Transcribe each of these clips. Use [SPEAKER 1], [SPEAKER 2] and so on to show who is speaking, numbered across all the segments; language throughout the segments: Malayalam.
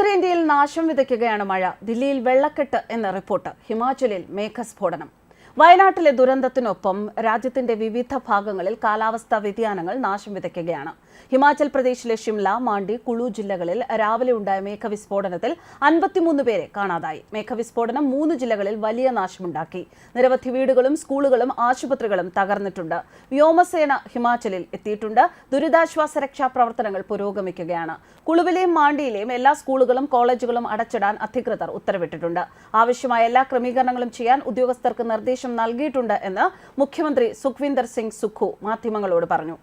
[SPEAKER 1] ഉത്തരേന്ത്യയിൽ നാശം വിതയ്ക്കുകയാണ് മഴ. ദില്ലിയിൽ വെള്ളക്കെട്ട് എന്ന റിപ്പോർട്ട്. ഹിമാചലിൽ മേഘസ്ഫോടനം. വയനാട്ടിലെ ദുരന്തത്തിനൊപ്പം രാജ്യത്തിന്റെ വിവിധ ഭാഗങ്ങളിൽ കാലാവസ്ഥാ വ്യതിയാനങ്ങൾ നാശം വിതയ്ക്കുകയാണ്. ഹിമാചൽ പ്രദേശിലെ ഷിംല മാണ്ടി കുളു ജില്ലകളിൽ രാവിലെ ഉണ്ടായ മേഘവിസ്ഫോടനത്തിൽ അൻപത്തിമൂന്ന് പേരെ കാണാതായി. മേഘവിസ്ഫോടനം മൂന്ന് ജില്ലകളിൽ വലിയ നാശമുണ്ടാക്കി. നിരവധി വീടുകളും സ്കൂളുകളും ആശുപത്രികളും തകർന്നിട്ടുണ്ട്. വ്യോമസേന ഹിമാചലിൽ എത്തിയിട്ടുണ്ട്. ദുരിതാശ്വാസ രക്ഷാ പ്രവർത്തനങ്ങൾ പുരോഗമിക്കുകയാണ്. കുളുവിലെയും മാണ്ടിയിലെയും എല്ലാ സ്കൂളുകളും കോളേജുകളും അടച്ചിടാൻ അധികൃതർ ഉത്തരവിട്ടിട്ടുണ്ട്. ആവശ്യമായ എല്ലാ ക്രമീകരണങ്ങളും ചെയ്യാൻ ഉദ്യോഗസ്ഥർക്ക് നിർദ്ദേശം നൽകിയിട്ടുണ്ട് എന്ന് മുഖ്യമന്ത്രി സുഖ്വിന്ദർ സിംഗ് സുഖു മാധ്യമങ്ങളോട് പറഞ്ഞു.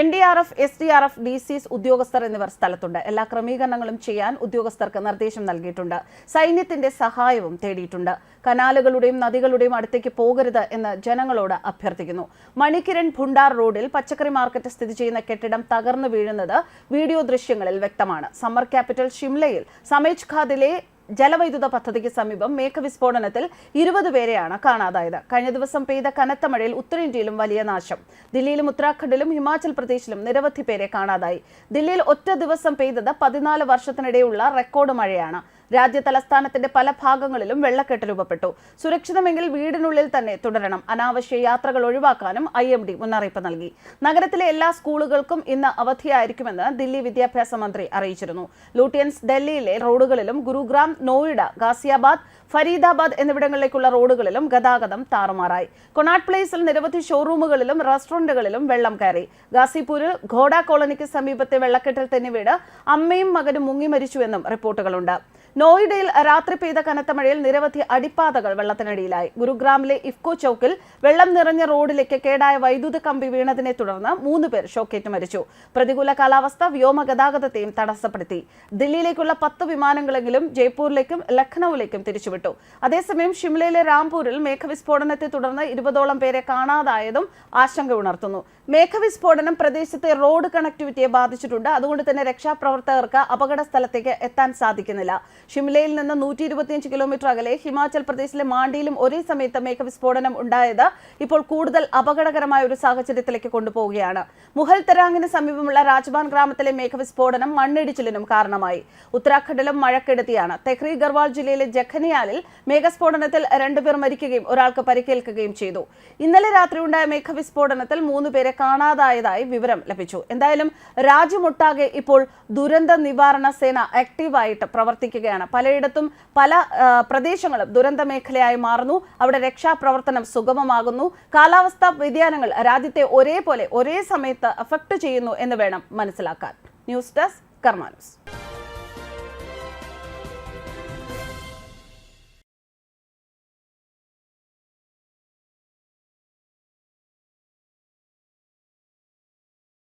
[SPEAKER 1] N D R F S D R F D സിസ് ഉദ്യോഗസ്ഥർ എന്നിവർ സ്ഥലത്തുണ്ട്. എല്ലാ ക്രമീകരണങ്ങളും ചെയ്യാൻ ഉദ്യോഗസ്ഥർക്ക് നിർദ്ദേശം നൽകിയിട്ടുണ്ട്. സൈന്യത്തിന്റെ സഹായവും തേടിയിട്ടുണ്ട്. കനാലുകളുടെയും നദികളുടെയും അടുത്തേക്ക് പോകരുത് എന്ന് ജനങ്ങളോട് അഭ്യർത്ഥിക്കുന്നു. മണിക്കിരൺ ഭുണ്ടാർ റോഡിൽ പച്ചക്കറി മാർക്കറ്റ് സ്ഥിതി ചെയ്യുന്ന കെട്ടിടം തകർന്നു വീഴുന്നത് വീഡിയോ ദൃശ്യങ്ങളിൽ വ്യക്തമാണ്. സമ്മർ ക്യാപിറ്റൽ ഷിംലയിൽ സമേജ് ഖാദിലെ ജലവൈദ്യുത പദ്ധതിക്ക് സമീപം മേഘവിസ്ഫോടനത്തിൽ ഇരുപത് പേരെയാണ് കാണാതായത്. കഴിഞ്ഞ ദിവസം പെയ്ത കനത്ത മഴയിൽ ഉത്തരേന്ത്യയിലും വലിയ നാശം. ദില്ലിയിലും ഉത്തരാഖണ്ഡിലും ഹിമാചൽ പ്രദേശിലും നിരവധി പേരെ കാണാതായി. ദില്ലിയിൽ ഒറ്റ ദിവസം പെയ്തത് പതിനാല് വർഷത്തിനിടെയുള്ള റെക്കോർഡ് മഴയാണ്. രാജ്യ തലസ്ഥാനത്തിന്റെ പല ഭാഗങ്ങളിലും വെള്ളക്കെട്ട് രൂപപ്പെട്ടു. സുരക്ഷിതമെങ്കിൽ വീടിനുള്ളിൽ തന്നെ തുടരണം. അനാവശ്യ യാത്രകൾ ഒഴിവാക്കാനും ഐ എം ഡി മുന്നറിയിപ്പ് നൽകി. നഗരത്തിലെ എല്ലാ സ്കൂളുകൾക്കും ഇന്ന് അവധിയായിരിക്കുമെന്ന് ദില്ലി വിദ്യാഭ്യാസ മന്ത്രി അറിയിച്ചിരുന്നു. ലൂട്ടിയൻസ് ഡൽഹിയിലെ റോഡുകളിലും ഗുരുഗ്രാം നോയിഡ ഗാസിയാബാദ് ഫരീദാബാദ് എന്നിവിടങ്ങളിലേക്കുള്ള റോഡുകളിലും ഗതാഗതം താറുമാറായി. കൊണാട്ട് പ്ലേസിൽ നിരവധി ഷോറൂമുകളിലും റെസ്റ്റോറന്റുകളിലും വെള്ളം കയറി. ഗാസിപൂരിൽ ഘോഡ കോളനിക്ക് സമീപത്തെ വെള്ളക്കെട്ടിൽ തന്നെ വീട് അമ്മയും മകനും മുങ്ങി മരിച്ചുവെന്നും റിപ്പോർട്ടുകളുണ്ട്. നോയിഡയിൽ രാത്രി പെയ്ത കനത്ത മഴയിൽ നിരവധി അടിപ്പാതകൾ വെള്ളത്തിനടിയിലായി. ഗുരുഗ്രാമിലെ ഇഫ്കോ ചൌക്കിൽ വെള്ളം നിറഞ്ഞ റോഡിലേക്ക് കേടായ വൈദ്യുത കമ്പി വീണതിനെ തുടർന്ന് മൂന്ന് പേർ ഷോക്കേറ്റ് മരിച്ചു. പ്രതികൂല കാലാവസ്ഥ വ്യോമ ഗതാഗതത്തെയും തടസ്സപ്പെടുത്തി. ദില്ലിയിലേക്കുള്ള പത്ത് വിമാനങ്ങളെങ്കിലും ജയ്പൂരിലേക്കും ലഖ്നൌവിലേക്കും തിരിച്ചുവിട്ടു. അതേസമയം ഷിംലയിലെ രാംപൂരിൽ മേഘവിസ്ഫോടനത്തെ തുടർന്ന് ഇരുപതോളം പേരെ കാണാതായതും ആശങ്ക ഉണർത്തുന്നു. മേഘവിസ്ഫോടനം പ്രദേശത്തെ റോഡ് കണക്ടിവിറ്റിയെ ബാധിച്ചിട്ടുണ്ട്. അതുകൊണ്ട് തന്നെ രക്ഷാപ്രവർത്തകർക്ക് അപകട സ്ഥലത്തേക്ക് എത്താൻ സാധിക്കുന്നില്ല. ഷിംലയിൽ നിന്ന് നൂറ്റി ഇരുപത്തിയഞ്ച് കിലോമീറ്റർ അകലെ ഹിമാചൽ പ്രദേശിലെ മാണ്ടിയിലും ഒരേ സമയത്ത് മേഘവിസ്ഫോടനം ഉണ്ടായത് ഇപ്പോൾ കൂടുതൽ അപകടകരമായ ഒരു സാഹചര്യത്തിലേക്ക് കൊണ്ടുപോവുകയാണ്. മുഹൽ തെരാങ്ങിന് സമീപമുള്ള രാജ്ബാൻ ഗ്രാമത്തിലെ മേഘവിസ്ഫോടനം മണ്ണിടിച്ചിലിനും കാരണമായി. ഉത്തരാഖണ്ഡിലും മഴക്കെടുത്തിയാണ് തെഹ്രി ഗർവാൾ ജില്ലയിലെ ജഖനിയാലിൽ മേഘസ്ഫോടനത്തിൽ രണ്ടുപേർ മരിക്കുകയും ഒരാൾക്ക് പരിക്കേൽക്കുകയും ചെയ്തു. ഇന്നലെ രാത്രിയുണ്ടായ മേഘവിസ്ഫോടനത്തിൽ മൂന്ന് പേരെ കാണാതായതായി വിവരം ലഭിച്ചു. എന്തായാലും രാജ്യമൊട്ടാകെ ഇപ്പോൾ ദുരന്ത നിവാരണ സേന ആക്റ്റീവായിട്ട് പ്രവർത്തിക്കുകയാണ്. പലയിടത്തും പല പ്രദേശങ്ങളും ദുരന്ത മേഖലയായി മാറുന്നു. അവിടെ രക്ഷാപ്രവർത്തനം സുഗമമാകുന്നു. കാലാവസ്ഥാ വ്യതിയാനങ്ങൾ രാജ്യത്തെ ഒരേപോലെ ഒരേ സമയത്ത് അഫക്ട് ചെയ്യുന്നു എന്ന് വേണം മനസ്സിലാക്കാൻ. News desk കർമാനൂസ്